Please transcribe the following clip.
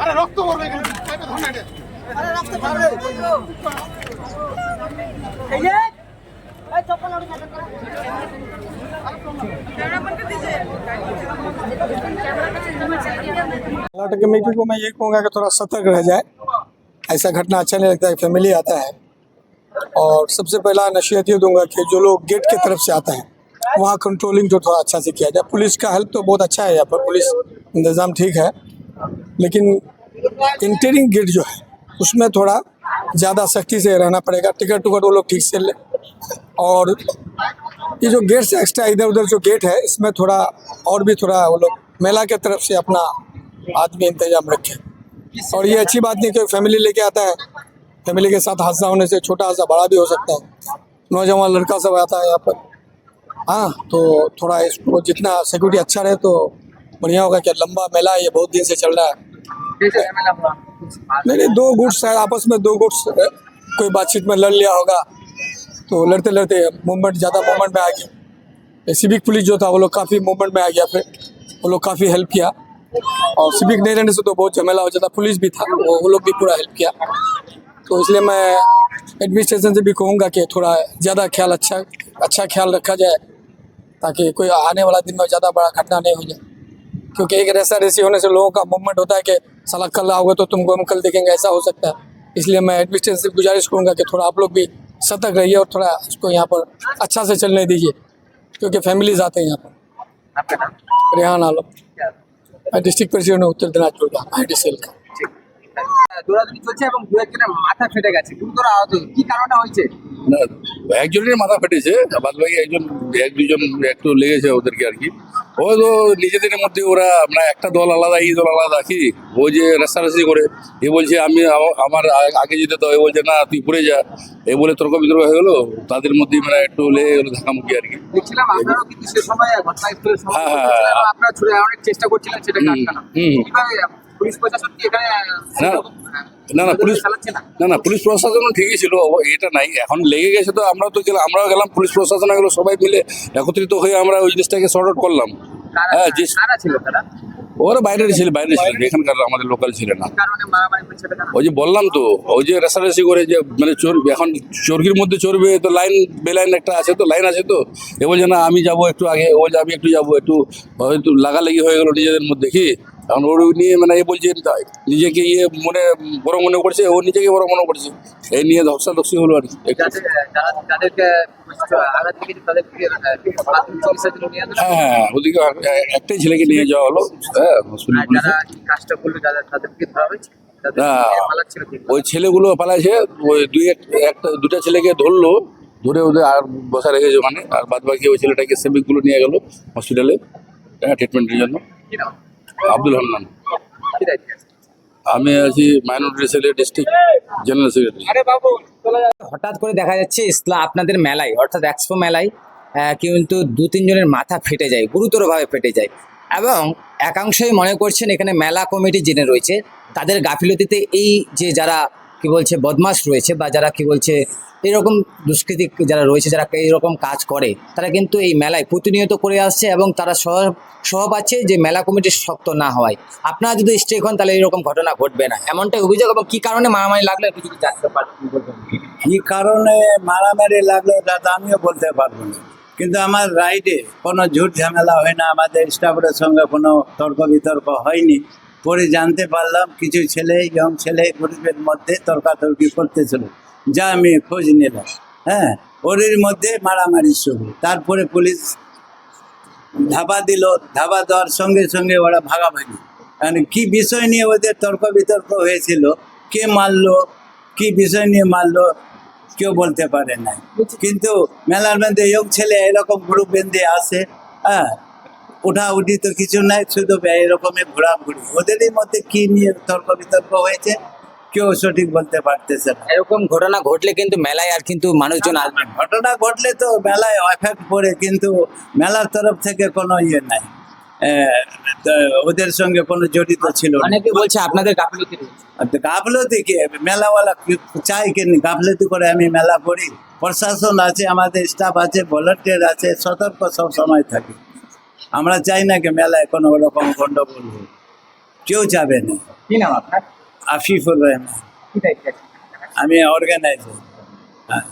আরে রক্ত পড়বে এখানে চাইবে ধর না এটা। अलर्ट कमेटी को मैं ये कहूँगा कि थोड़ा सतर्क रह जाए ऐसा घटना अच्छा नहीं लगता है फैमिली आता है। और सबसे पहला नसीहत ये दूँगा कि जो लोग गेट की तरफ़ से आता है, वहाँ कंट्रोलिंग जो थोड़ा अच्छा से किया जाए। पुलिस का हेल्प तो बहुत अच्छा है यहाँ पर, पुलिस इंतज़ाम ठीक है। लेकिन इंटरिंग गेट जो है, उसमें थोड़ा ज़्यादा सख्ती से रहना पड़ेगा। टिकट टुकट वो लोग ठीक से ले और ये जो गेट से एक्स्ट्रा इधर उधर जो गेट है, इसमें थोड़ा और भी थोड़ा वो लोग मेला के तरफ़ से अपना आदमी इंतज़ाम रखे। और ये अच्छी बात नहीं कि फैमिली लेके आता है। फैमिली के साथ हादसा होने से छोटा हादसा बड़ा भी हो सकता है। नौजवान लड़का सब आता है यहाँ पर। हाँ तो थोड़ा इसको जितना सिक्योरिटी अच्छा रहे तो बढ़िया होगा क्या लंबा मेला है ये बहुत दिन से चल रहा है। नहीं नहीं दो गुट्स है आपस में दो गुट्स कोई बातचीत में लड़ लिया होगा तो लड़ते लड़ते मूवमेंट ज़्यादा मूवमेंट में आ गया। सिविक पुलिस जो था वो लोग काफ़ी मूवमेंट में आ गया फिर। वो लोग काफ़ी हेल्प किया। और सिविक नहीं रहने से तो बहुत झमेला हो जाता पुलिस भी था वो वो लोग भी पूरा हेल्प किया। तो इसलिए मैं एडमिनिस्ट्रेशन से भी कहूँगा कि थोड़ा ज़्यादा ख्याल अच्छा अच्छा ख्याल रखा जाए ताकि कोई आने वाला दिन में ज़्यादा बड़ा घटना नहीं हो जाए क्योंकि एक रेसा रेसी होने से लोगों का मूवमेंट होता है कि साला कल आओगे तो तुमको हम कल देखेंगे ऐसा हो सकता है। इसलिए मैं एडमिनिस्ट्रेशन से गुजारिश करूँगा कि थोड़ा आप लोग भी सतर्क रहिए और थोड़ा उसको यहाँ पर अच्छा से चलने दीजिए क्योंकि फैमिलीज़ आते हैं यहाँ पर। रेहान आलम। मैं डिस्ट्रिक्ट प्रेसिडेंट हूँ उत्तर दिनाजपुर का आई का দৌড়াদৌড়ি চলছে এবং দু একজনের মাথা ফেটে গেছে গুরুতর আহত কি কারণে হয়েছে না একজনের মাথা ফেটেছে বাদ বাকি একজন এক দুজন একটু লেগেছে ওদেরকে আর কি ও তো নিজেদের মধ্যে ওরা আমরা একটা দল আলাদা এই দল আলাদা কি? ও যে রাস্তারাস্তি করে। এ বলছে আমি আমার আগে যেতে তো এ বলছে না তুই পড়ে যা। এ বলে তর্ক বিতর্ক হয়ে গেলো। তাদের মধ্যে মানে একটু লেগে গেলো ধাক্কামুখি আর কি। হ্যাঁ, হ্যাঁ, হ্যাঁ। অনেক চেষ্টা করছিলেন সেটাকে না, না, না, পুলিশ- না? না পুলিশ প্রশাসন ঠিকই ছিল এটা নাই এখন লেগে গেছে তো আমরাও তো গেলাম আমরাও গেলাম পুলিশ প্রশাসন গেলো সবাই মিলে একত্রিত হয়ে আমরা ওই জিনিসটাকে আউট করলাম। হ্যাঁ যে ছিল ওরা বাইরের ছিল বাইরে ছিল এখানকার আমাদের লোকাল ছিল না? ওই যে বললাম তো ওই যে রেসারেসি করে যে মানে চোর এখন চর্কির মধ্যে চড়বে তো লাইন বেলাইন একটা আছে তো লাইন আছে তো এ বলছে না আমি যাব একটু আগে ও বলছে আমি একটু যাব একটু হয়তো লাগালাগি হয়ে গেলো নিজেদের মধ্যে কি? এখন ওর নিয়ে মানে এ বলছে তাই নিজেকে ইয়ে মনে বড় মনে করছে ও নিজেকে বড় মনে করছে। এই নিয়ে ধক্সাধক্সি হলো আর যাওয়া হ্যাঁ হ্যাঁ ওদিকে একটাই ছেলেকে নিয়ে যাওয়া হলো হ্যাঁ না। ওই ছেলেগুলো পালাইছে ওই দুই এক- একটা দুটা ছেলেকে ধরলো ধরে ওদের আর বসা রেখেছে ওখানে আর বাদ বাকি ওই ছেলেটাকে সেভিকগুলো নিয়ে গেল হসপিটালে হ্যাঁ ট্রিটমেন্টের জন্য। আব্দুল হান্নান? আমি আছি মাইনরিটি সেলের ডিস্ট্রিক্ট জেনারেল সেক্রেটারি। হঠাৎ করে দেখা যাচ্ছে ইসলাম আপনাদের মেলায় অর্থাৎ এক্সপো মেলায় কিন্তু দু তিনজনের মাথা ফেটে যায় গুরুতরভাবে ফেটে যায়। এবং একাংশই মনে করছেন এখানে মেলা কমিটি জেনে রয়েছে তাদের গাফিলতিতে এই যে যারা কি বলছে বদমাশ রয়েছে বা যারা কি বলছে এরকম দুষ্কৃতী যারা রয়েছে, যারা এইরকম কাজ করে, তারা কিন্তু এই মেলায় প্রতিনিয়ত করে আসছে এবং তারা সহ সহ পাচ্ছে যে মেলা কমিটি শক্ত না হওয়ায়। আপনারা যদি স্ট্রেক হন, তাহলে এরকম ঘটনা ঘটবে না। এমনটাই অভিযোগ এবং কি কারণে মারামারি লাগল একটু যদি জানতে পারেন বলবেন। কি কারণে মারামারি লাগল তো আমিও বলতে পারব না। কিন্তু আমার রাইডে কোনো ঝুট ঝামেলা হয় না, আমাদের স্টাফের সঙ্গে কোনো তর্ক বিতর্ক হয়নি। পরে জানতে পারলাম, কিছু ছেলে ইয়ং ছেলে গরিবের মধ্যে তর্কাতর্কি করতেছিল। যা আমি খোঁজ নিলাম। হ্যাঁ ওদের মধ্যে মারামারি শুরু। তারপরে পুলিশ ধাবা দিল। ধাবা দেওয়ার সঙ্গে সঙ্গে ওরা ভাগাভাগি। মানে কি বিষয় নিয়ে ওদের তর্ক বিতর্ক হয়েছিল? কে মারলো? কি বিষয় নিয়ে মারলো? কেউ বলতে পারে না কিন্তু মেলার মধ্যে ইয়ং ছেলে এরকম গ্রুপ বেঁধে আসে হ্যাঁ উঠা উঠি তো কিছু নাই, শুধু এরকমই ঘোরাঘুরি। ওদেরই মধ্যে কি নিয়ে তর্ক বিতর্ক হয়েছে? কেউ সঠিক বলতে পারতেছে না। এরকম ঘটনা ঘটলে কিন্তু মেলায় আর কিন্তু মানুষজন আসবে না। ঘটনা ঘটলে তো মেলায় এফেক্ট পড়ে কিন্তু মেলার তরফ থেকে কোনো ইয়ে নাই। তো ওদের সঙ্গে কোনো জড়িত ছিল না। অনেকে বলছে আপনাদের গাফিলতি রয়েছে। আর তো গাফলতি কি? মেলাওয়ালা কি- চাই কি গাফলতি করে আমি মেলা করি। প্রশাসন আছে আমাদের স্টাফ আছে ভলেন্টিয়ার আছে সতর্ক সব সময় থাকি। আমরা চাই না কি মেলায় কোনো রকম গন্ডগোল হোক। কেউ যাবে না। কি নাম আপনার? আফিফুর রহমান কি দায়িত্বে আছেন? আমি অর্গানাইজার হ্যাঁ